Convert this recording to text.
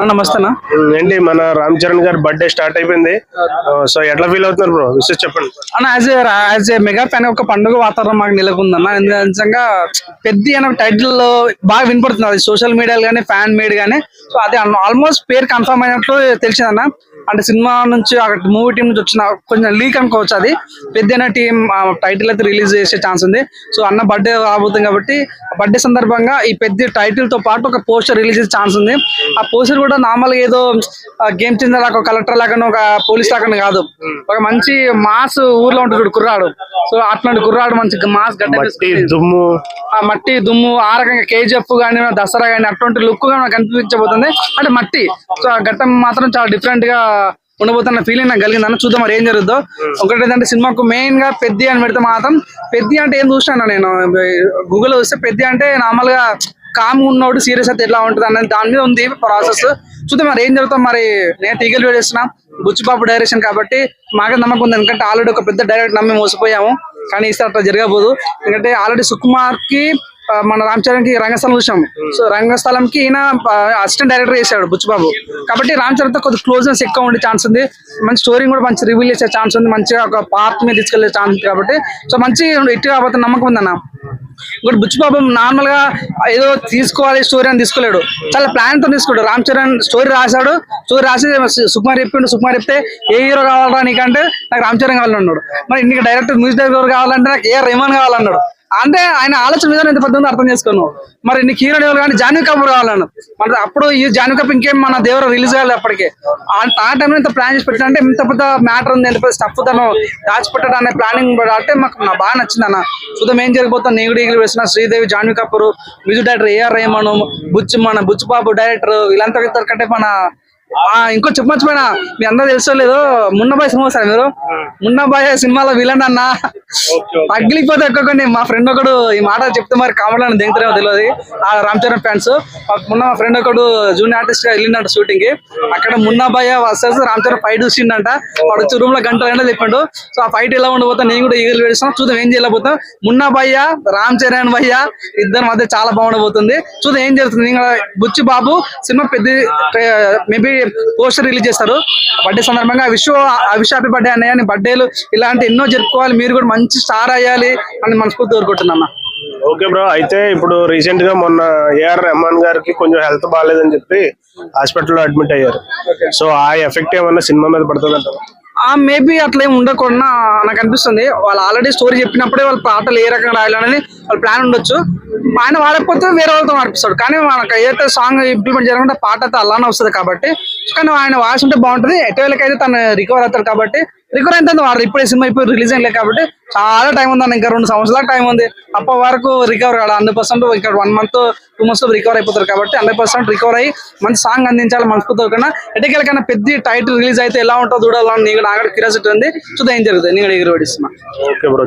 అన్న నమస్తే అన్న ఉమ్, ఏంటి మన రామ్ చరణ్ గారి బర్త్డే స్టార్ట్ అయిపోయింది. సో ఎట్లా ఫీల్ అవుతున్నారు బ్రో విషయం చెప్పండి. అన్న as a as a mega fan ఒక పండుగ వాతావరణం మాకు నెలకొందన్న. నిజంగా పెద్ద అనే టైటిల్లో బాగా వినపడుతుంది. అది సోషల్ మీడియాలో కానీ ఫ్యాన్ మేడ్ కానీ సో అది ఆల్మోస్ట్ పేరు కన్ఫర్మ్ అయినట్లు తెలిసిందన్న. అంటే సినిమా నుంచి అక్కడ మూవీ టీం నుంచి వచ్చిన కొంచెం లీక్ అనుకోవచ్చు అది. పెద్ద టీం టైటిల్ అయితే రిలీజ్ చేసే ఛాన్స్ ఉంది. సో అన్న బర్త్డే రాబోతుంది కాబట్టి బర్త్డే సందర్భంగా ఈ పెద్ద టైటిల్తో పాటు ఒక పోస్టర్ రిలీజ్ చేసే ఛాన్స్ ఉంది. ఆ పోస్టర్ కూడా నార్మల్ ఏదో గేమ్ చేంజర్ లాగా కలెక్టర్ లాగా ఒక పోలీస్ లాగా కాదు. ఒక మంచి మాస్ ఊర్లో ఉంటుంది కుర్రాడు. సో అట్లాంటి కుర్రాడు మంచి మాస్ గడ్డ దుమ్ము. ఆ మట్టి దుమ్ము ఆ రకంగా కేజీఎఫ్ కానీ దసరా కానీ అటువంటి లుక్గా నాకు కనిపించబోతుంది. అంటే మట్టి. సో ఆ ఘట్టం మాత్రం చాలా డిఫరెంట్గా ఉండబోతున్న ఫీలింగ్ నాకు కలిగింది. అన్న చూద్దాం మరి ఏం జరుగుద్దో. ఒకటి ఏంటంటే సినిమాకు మెయిన్గా పెద్ద అని పెడితే మాత్రం పెద్ద అంటే ఏం చూసాను నేను. గూగుల్ చూస్తే పెద్ద అంటే నార్మల్గా కామ్ ఉన్నోడు సీరియస్ అయితే ఎట్లా ఉంటుంది అన్నది దాని మీద ఉంది ప్రాసెస్ చూద్దాం మరి ఏం జరుగుతాం మరి నేను టీగల్ వీడియో చేసిన బుచ్చిబాబు డైరెక్షన్ కాబట్టి మాకే నమ్మకం ఉంది. ఎందుకంటే ఆల్రెడీ ఒక పెద్ద డైరెక్ట్ నమ్మి మోసపోయాము. కానీ ఈసారి అట్లా జరగబోదు. ఎందుకంటే ఆల్రెడీ సుకుమార్కి మన రామ్ చరణ్కి రంగస్థలం చూసాం సో రంగస్థలం కి ఈయన అసిస్టెంట్ డైరెక్టర్ చేశాడు బుచ్చిబాబు. కాబట్టి రామ్ చరణ్తో కొద్దిగా క్లోజ్నెస్ ఎక్కువ ఉండే ఛాన్స్ ఉంది. మంచి స్టోరీ కూడా మంచి రివీల్ చేసే ఛాన్స్ ఉంది. మంచిగా ఒక పార్ట్ మీద తీసుకెళ్ళే ఛాన్స్ ఉంది కాబట్టి. సో మంచి ఇటు కాబట్టి నమ్మకం ఉందన్న. ఇంకోటి బుచ్చిబాబు నార్మల్గా ఏదో తీసుకోవాలి స్టోరీ అని తీసుకోలేడు. చాలా ప్లాన్తో తీసుకున్నాడు. రామ్ చరణ్ స్టోరీ రాశాడు. స్టోరీ రాసి సుకుమార్ చెప్పిండు సుకుమార్ చెప్తే ఏ హీరో కావాలరా నీకంటే? నాకు రామ్ చరణ్ కావాలన్నాడు. మరి ఇంటికి డైరెక్టర్ మ్యూజిక్ డైరెక్టర్ కావాలంటే నాకు ఏ రెహమాన్ కావాలన్నాడు. అంటే ఆయన ఆలోచన విధానం ఎంత పెద్ద అర్థం చేసుకోను. మరి నీకు హీరో ఎవరు కానీ జాన్వీ కపూర్ కావాలను మరి అప్పుడు ఈ జాన్వీ కపూర్ ఇంకేం మన దేవర రిలీజ్ కావాలి అప్పటికే. ఆ- టైంలో ఇంత ప్లాన్ చేసి పెట్టిన అంటే ఇంత పెద్ద మ్యాటర్ ఉంది ఎంత పెద్ద స్టఫ్ తను దాచిపెట్టడం అనే ప్లానింగ్ అంటే మాకు నా బాగా నచ్చింది అన్న. చూద్దాం ఏం జరిగిపోతాం నీగుడు ఈగులు వేసిన Sridevi Janhvi Kapoor music director A R Rahman Buchi మన బుచ్చిబాబు డైరెక్టర్ వీళ్ళంతా కంటే మన ఇంకో చెప్పమర్చిపోయినా మీ అందరూ తెలుసో లేదో? మున్నబాయ్ సినిమా సార్ మీరు? మున్నబాయ్ సినిమాలో విలన్ అన్న. పగిలిపోతే ఒక్కొక్కడిని మా ఫ్రెండ్ ఒకడు ఈ మాట చెప్తే మరి కామెడీ దిగుతారేమో తెలియదు ఆ రామ్ చరణ్ ఫ్యాన్స్. మొన్న మా ఫ్రెండ్ ఒకడు జూనియర్ ఆర్టిస్ట్గా వెళ్ళిందంట షూటింగ్కి అక్కడ మున్నాబాయ్ వర్సెస్ రామ్ చరణ్ ఫైట్ చూసిండంట. వాడు వచ్చి రూమ్లో గంట అయినా చెప్పిండు సో ఆ ఫైట్ ఎలా ఉండబోతా నేను కూడా ఈగలు వేస్తాను చూద్దాం ఏం చేయలేకపోతాం. మున్నా భయ్య రామ్ చరణ్ భయ్య ఇద్దరి మధ్య చాలా బాగుండబోతుంది. చూద్దాం ఏం జరుగుతుంది. ఇంకా బుచ్చి బాబు సినిమా పెద్ద మేబీ పోస్టర్ రిలీజ్ చేస్తారు. బర్త్డే సందర్భంగా విష్ విష్ హ్యాపీ బర్త్డే అన్నయ్య బర్త్డేలు ఇలాంటి ఎన్నో జరుపుకోవాలి. మీరు కూడా మంచి స్టార్ అయ్యాలి అని మనస్ఫూర్తి కోరుకుంటున్నా ఓకే బ్రో అయితే ఇప్పుడు రీసెంట్గా మొన్న ఏఆర్ రెహమాన్ గారికి కొంచెం హెల్త్ బాగాలేదని చెప్పి హాస్పిటల్లో అడ్మిట్ అయ్యారు. సో ఆ ఎఫెక్ట్ ఏమన్నా సినిమా మీద పడుతుంది ఆ మేబీ అట్లా ఏమి ఉండకుండా నాకు అనిపిస్తుంది. వాళ్ళు ఆల్రెడీ స్టోరీ చెప్పినప్పుడే వాళ్ళ పాటలు ఏ రకంగా రాయాలనేది వాళ్ళ ప్లాన్ ఉండొచ్చు. ఆయన వాడకపోతే వేరే వాళ్ళతో నడిపిస్తాడు కానీ మనకు ఏదైతే సాంగ్ ఇంప్లిమెంట్ చేయాలంటే పాట అయితే అలానే వస్తుంది కాబట్టి. కానీ ఆయన వాయిస్ ఉంటే బాగుంటుంది. ఎటువేళకి అయితే తను రికవర్ అవుతాడు కాబట్టి రికవర్ అయితే వాడు ఇప్పుడే సినిమా ఇప్పుడు రిలీజ్ అయ్యలేదు కాబట్టి చాలా టైం ఉంది ఇంకా రెండు సంవత్సరాల టైం ఉంది. అప్పటి వరకు రికవర్ కాదు హండ్రెడ్ పర్సెంట్ ఇంకా one month two months recover అయిపోతారు కాబట్టి హండ్రెడ్ పర్సెంట్ రికవర్ అయ్యి మంచి సాంగ్ అందించాలి మనస్ఫూర్తి కన్నా ఎటుకెళ్ళకైనా పెద్ద టైటిల్ రిలీజ్ అయితే ఎలా ఉంటుందో చూడాలని నీకు నాకు క్యూరియాసిటీ ఉంది. చూద్దాం ఏం జరుగుతుంది. నేను ఎగురు పడిస్తున్నా ఓకే బ్రో